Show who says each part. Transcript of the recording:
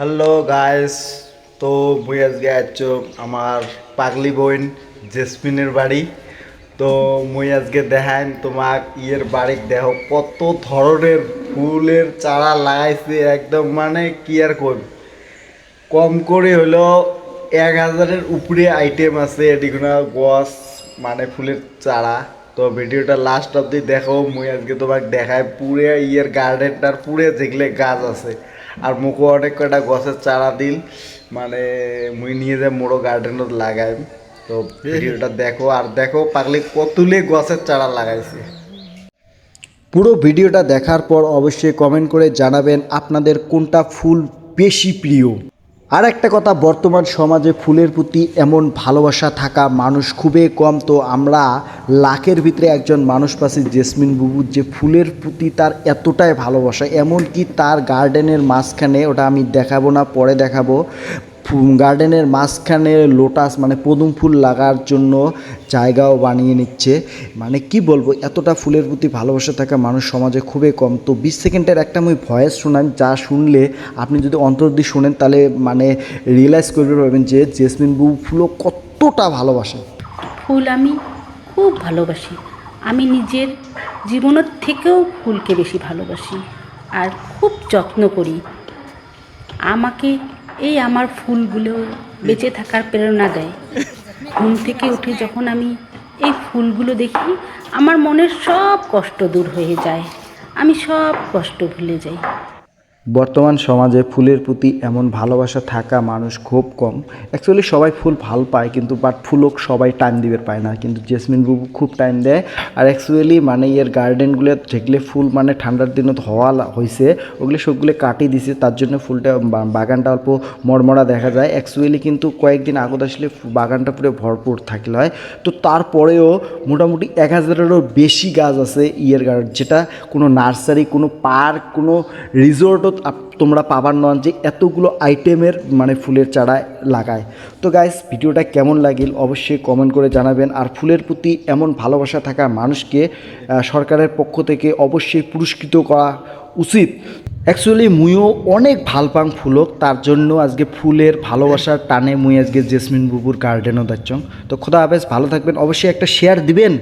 Speaker 1: Hello guys তো মুই আজকে আছ আমার পাগলি বোন জেসমিনের বাড়ি। তো মুই আজকে দেখাইন তোমাক ইয়ের বাড়ি দেহ কত ধরনের ফুলের চারা লাগাইছে, একদম মানে কি আর কই কম করে হলো এক হাজারের উপরে আইটেম আছে এদিকনা গছ মানে ফুলের চারা। তো ভিডিওটা লাস্ট অব্দি দেখো, মুই আজকে তোমাক দেখায় পুরে ইয়ের গার্ডেনটার পুরে যেগুলো গাছ আছে। আর মুখও অনেক কয়টা গছের চারা দিল মানে মুই নিয়ে যে মোড়ো গার্ডেনত লাগাই। তো ভিডিওটা দেখো আর দেখো পাগলি কতুলে গছের চারা লাগাইছে।
Speaker 2: পুরো ভিডিওটা দেখার পর অবশ্যই কমেন্ট করে জানাবেন আপনাদের কোনটা ফুল বেশি প্রিয়। আর একটা কথা, বর্তমান সমাজে ফুলের প্রতি এমন ভালোবাসা থাকা মানুষ খুবই কম। তো আমরা লাখের ভিতরে একজন মানুষ পাচ্ছি, জেসমিন বুবু, যে ফুলের প্রতি তার এতটাই ভালোবাসা এমন কি তার গার্ডেনের মাঝখানে, ওটা আমি দেখাবো না, পরে দেখাবো। গার্ডেনের মাঝখানে লোটাস মানে পদুম ফুল লাগার জন্য জায়গাও বানিয়ে নিচ্ছে। মানে কি বলব, এতটা ফুলের প্রতি ভালোবাসা থাকা মানুষ সমাজে খুবই কম। তো বিশ সেকেন্ডের একটা আমি ভয়েস শোনান, যা শুনলে আপনি যদি অন্তর দিয়ে শোনেন, তাহলে মানে রিয়েলাইজ করতে পারবেন যে জেসমিন বউ ফুলও কতটা ভালোবাসে।
Speaker 3: ফুল আমি খুব ভালোবাসি। আমি নিজের জীবনের থেকেও ফুলকে বেশি ভালোবাসি আর খুব যত্ন করি। আমাকে এই আমার ফুলগুলো বেঁচে থাকার প্রেরণা দেয়। ঘুম থেকে উঠে যখন আমি এই ফুলগুলো দেখি, আমার মনের সব কষ্ট দূর হয়ে যায়। আমি সব কষ্ট ভুলে যাই।
Speaker 2: বর্তমান সমাজে ফুলের প্রতি এমন ভালোবাসা থাকা মানুষ খুব কম। অ্যাকচুয়ালি সবাই ফুল ভালো পায় কিন্তু বাট ফুলক সবাই টাইম দিবে পায় না। কিন্তু জেসমিন বুবু খুব টাইম দেয়। আর অ্যাকচুয়ালি মানে এর গার্ডেনগুলো যেগুলো ফুল মানে ঠান্ডার দিনত হওয়া হয়েছে ওগুলো সবগুলো কাটিয়ে দিছে, তার জন্য ফুলটা বাগানটা অল্প মরমরা দেখা যায়। অ্যাকচুয়ালি কিন্তু কয়েকদিন আগত আসলে বাগানটা পুরো ভরপুর থাকলে হয়। তো তারপরেও মোটামুটি এক হাজারেরও বেশি গাছ আছে ইয়ের গার্ডেন যেটা কোনো নার্সারি, কোনো পার্ক কোনো রিসোর্টও তোমরা পাবার নন যে এতগুলো আইটেমের মানে ফুলের চারা লাগায়। তো গাইস ভিডিওটা কেমন লাগিল অবশ্যই কমেন্ট করে জানাবেন। আর ফুলের প্রতি এমন ভালোবাসা থাকা মানুষকে সরকারের পক্ষ থেকে অবশ্যই পুরস্কৃত করা উচিত। অ্যাকচুয়ালি মুইও অনেক ভালো পাং ফুলক, তার জন্য আজকে ফুলের ভালোবাসার টানে মুই আজকে জেসমিন বুবুর গার্ডেনও যাচ্ছ তো খোদা হাফেজ, ভালো থাকবেন। অবশ্যই একটা শেয়ার দিবেন।